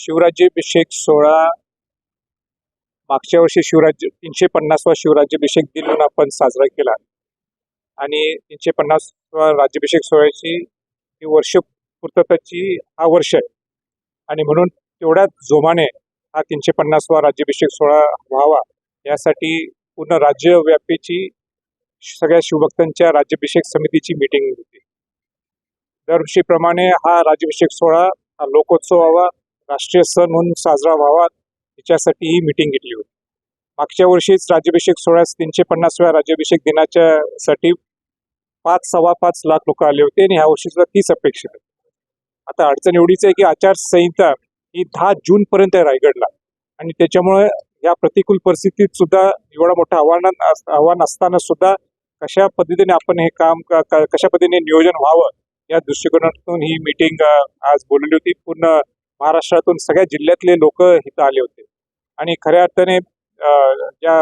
शिवराज्याभिषेक सोहळा. मागच्या वर्षी शिवराज्य तीनशे पन्नासवा शिवराज्याभिषेक दिन म्हणून आपण साजरा केला. आणि तीनशे पन्नासवा राज्याभिषेक सोहळ्याची ही वर्ष पूर्तताची हा वर्ष आहे. आणि म्हणून तेवढ्याच जोमाने हा तीनशे पन्नासवा राज्याभिषेक सोहळा व्हावा. यासाठी पूर्ण राज्यव्यापीची सगळ्या शिवभक्तांच्या राज्याभिषेक समितीची मीटिंग होती. दरवर्षीप्रमाणे हा राज्याभिषेक सोहळा हा लोकोत्सव व्हावा. राष्ट्रीय सण म्हणून साजरा व्हावा याच्यासाठी ही मीटिंग घेतली होती. मागच्या वर्षीच राज्याभिषेक सोहळ्यास तीनशे पन्नासव्या राज्याभिषेक दिनाच्या साठी पाच सव्वा पाच लाख लोक आले होते आणि ह्या वर्षी सुद्धा तीच अपेक्षित आहे. आता अडचण एवढीच आहे की आचारसंहिता ही दहा जून पर्यंत आहे रायगडला आणि त्याच्यामुळे या प्रतिकूल परिस्थितीत सुद्धा एवढा मोठं आव्हान आव्हान असताना सुद्धा कशा पद्धतीने आपण हे काम कशा पद्धतीने नियोजन व्हावं या दृष्टिकोनातून ही मीटिंग आज बोलवली होती. पूर्ण महाराष्ट्रातून सगळ्या जिल्ह्यातले लोक इथं आले होते. आणि खऱ्या अर्थाने ज्या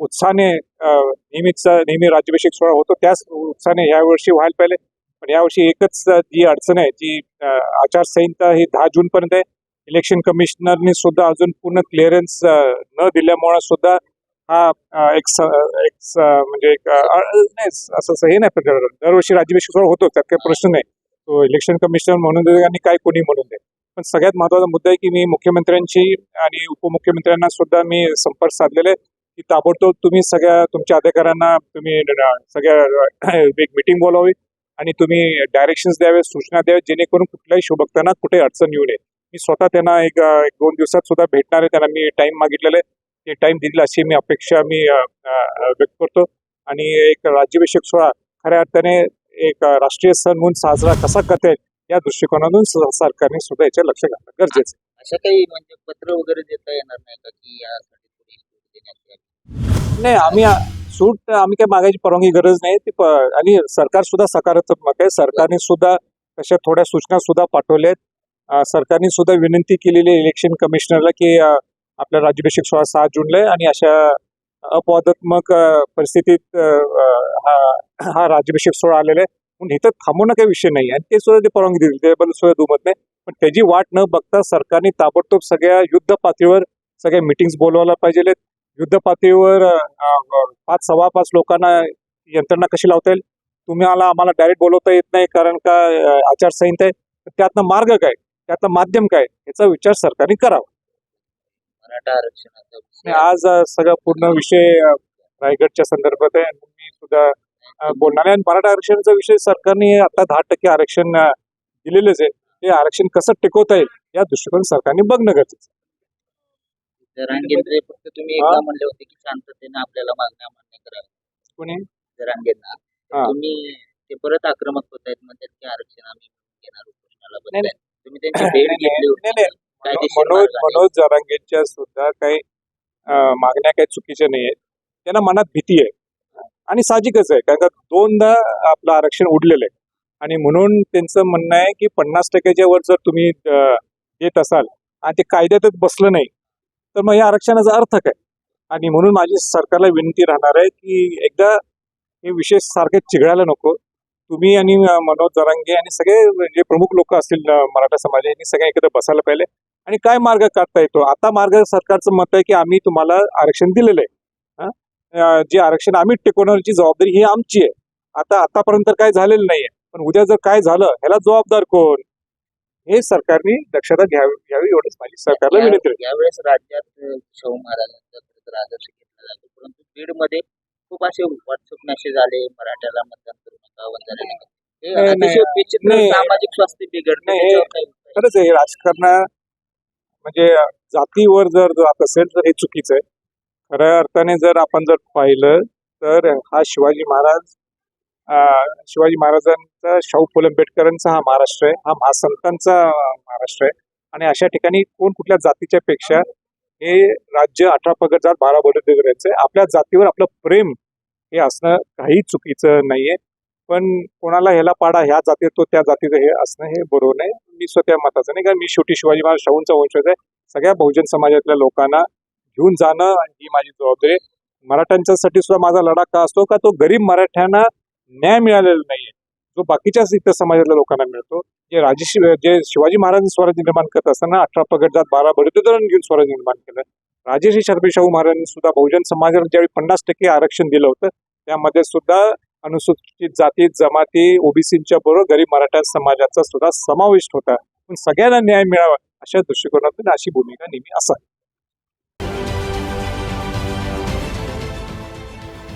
उत्साहाने नेहमीचा नेहमी राज्याभिषेक सोहळा होतो त्याच उत्साहाने यावर्षी व्हायला पाहिजे पण यावर्षी एकच जी अडचण आहे जी आचारसंहिता ही दहा जून पर्यंत आहे. इलेक्शन कमिशनरने सुद्धा अजून पूर्ण क्लिअरन्स न दिल्यामुळे सुद्धा हा एक एक म्हणजे एक नाही असं असं हे नाही प्रकार दरवर्षी राज्याभिषेक सोहळा होतो त्यात काही प्रश्न नाही. तो इलेक्शन कमिशनर म्हणून दे आणि काय कोणी म्हणून दे पण सगळ्यात महत्त्वाचा मुद्दा आहे की मी मुख्यमंत्र्यांशी आणि उपमुख्यमंत्र्यांना सुद्धा मी संपर्क साधलेले आहे. की ताबडतोब तुम्ही सगळ्या तुमच्या अधिकाऱ्यांना तुम्ही सगळ्या एक मिटिंग बोलावी आणि तुम्ही डायरेक्शन्स द्यावे सूचना द्यावे जेणेकरून कुठल्याही शुभक्तांना कुठे अडचण येऊ नये. मी स्वतः त्यांना एक दोन दिवसात सुद्धा भेटणार आहे. त्यांना मी टाइम मागितलेला आहे. ते टाइम दिलेला अशी मी अपेक्षा मी व्यक्त करतो. आणि एक राज्याभिषेक सोहळा खऱ्या अर्थाने एक राष्ट्रीय सण म्हणून साजरा कसा करता येईल या दृष्टिकोनातून सरकारने सुद्धा याच्या लक्ष घालणं गरजेचं आहे. असं काही म्हणजे पत्र वगैरे देता येणार नाही का की यासाठी थोडी सूट देण्यात यावी नाही आम्ही आ- सूट आम्ही काही मागायची परवानगी गरज नाही. ती प- आणि सरकार सुद्धा सकारात्मक आहे. सरकारने सुद्धा तशा थोड्या सूचना सुद्धा पाठवल्या आहेत अं, सरकारने सुद्धा विनंती केलेली आहे इलेक्शन कमिशनरला की अं, आपला राज्याभिषेक सोहळा सहा जूनला आहे आणि अशा अपवादात्मक अं, परिस्थितीत अं, अं, हा हा राज्याभिषेक सोहळा आलेला आहे. म्हणून इथं थांबवणं काही विषय नाही आणि ते सुद्धा ते परवानगी दिली त्याबद्दल सुद्धा दुमत नाही पण त्याची वाट न बघता सरकारने ताबडतोब सगळ्या युद्ध पातळीवर सगळ्या मिटिंग्स बोलवायला पाहिजे युद्ध पातळीवर पाच सव्वा पाच लोकांना यंत्रणा कशी लावता येईल? तुम्ही आला आम्हाला डायरेक्ट बोलवता येत नाही कारण का आचारसंहिता आहे? तर त्यातनं मार्ग काय? त्यातनं माध्यम काय? याचा विचार सरकारने करावा. मराठा आरक्षणाचा आज सगळा पूर्ण विषय रायगडच्या संदर्भात आहे. मी सुद्धा बोलणार आणि मराठा आरक्षणाचा विषय सरकारने आता दहा टक्के आरक्षण दिलेलंच आहे. ते आरक्षण कसं टिकवता येईल या दृष्टिकोन सरकारने बघणं गरजेचं फक्त तुम्ही? एकदा म्हणले होते की शांततेने आपल्याला मागण्या मान्य कराव्या कोणी? जरांगेंना. तुम्ही ते परत आक्रमक होत आहेत म्हणतात की आरक्षण आम्ही घेणार उपोषणाला तुम्ही त्यांची भेट घेतली होती. मनोज. मनोज जरांगेच्या सुद्धा काही मागण्या काही चुकीच्या नाही आहेत त्यांना मनात भीती आहे. आणि साहजिकच आहे. कारण का दोनदा आपलं आरक्षण उडलेलं आहे. आणि म्हणून त्यांचं म्हणणं आहे की पन्नास टक्क्याच्या वर जर तुम्ही देत असाल आणि ते कायद्यातच बसलं नाही तर मग या आरक्षणाचा अर्थ काय? आणि म्हणून माझी सरकारला विनंती राहणार आहे की एकदा हे विशेष सारखे चिघळायला नको. तुम्ही आणि मनोज जरांगे आणि सगळे जे प्रमुख लोक असतील मराठा समाज यांनी सगळे एकत्र बसायला पाहिजे. आणि काय मार्ग काढता येतो? आता मार्ग सरकारचं मत आहे की आम्ही तुम्हाला आरक्षण दिलेलं आहे. जे आरक्षण आम्ही टिकवण्याची जबाबदारी ही आमची आहे. आता आतापर्यंत काय झालेलं नाहीये पण उद्या जर काय झालं ह्याला जबाबदार कोण? हे सरकारने दक्षता घ्यावी घ्यावी एवढंच माझी सरकारला विनंती यावेळेस राज्यात शाहू महाराजांचा आदर्श घेतला जातो. परंतु बीडमध्ये खूप असे व्हॉट्सअप मेसेज आले मराठ्याला मतदान करू नका हे नाही, नाही. विचित्र नाही. सामाजिक स्वास्थ्य नाही, उपाय? खरंच हे राजकारण म्हणजे जातीवर जर जात असेल तर हे चुकीचं आहे. खऱ्या अर्थाने जर आपण जर पाहिलं तर हा शिवाजी महाराज शिवाजी महाराजांचा शाहू फुले आंबेडकरांचा हा महाराष्ट्र आहे. हा महासंतांचा महाराष्ट्र आहे. आणि अशा ठिकाणी कोण कुठल्या जातीच्या पेक्षा हे राज्य अठरा पगड जात बारा बलुतेकरांचं आहे. आपल्या जातीवर आपलं प्रेम हे असणं काही चुकीचं नाहीये. पण कोणाला ह्याला पाडा ह्या जातीत तो त्या जातीचं हे असणं हे बरोबर नाही. मी स्वतः मताचं नाही. कारण मी शेवटी शिवाजी महाराज शाहूंचा वंशज आहे. सगळ्या बहुजन समाजातल्या लोकांना घेऊन जाणं ही माझी जबाबदारी आहे. मराठ्यांच्यासाठी सुद्धा माझा लढा का असतो का तो गरीब मराठ्यांना न्याय मिळालेला नाहीये. जो बाकीच्याच इतर समाजातल्या लोकांना मिळतो जे राजेश जे शिवाजी महाराजांनी स्वराज्य निर्माण करत असताना अठरा पगडजात बारा बडुतेदारांनी घेऊन स्वराज्य निर्माण केलं. राजेश्री छत्रपती शाहू महाराजांनी सुद्धा बहुजन समाजाला ज्यावेळी पन्नास टक्के आरक्षण दिलं होतं त्यामध्ये सुद्धा अनुसूचित जाती जमाती ओबीसीच्या बरोबर गरीब मराठा समाजाचा सुद्धा समाविष्ट होता. पण सगळ्यांना न्याय मिळावा अशा दृष्टिकोनातून अशी भूमिका नेहमी असावी.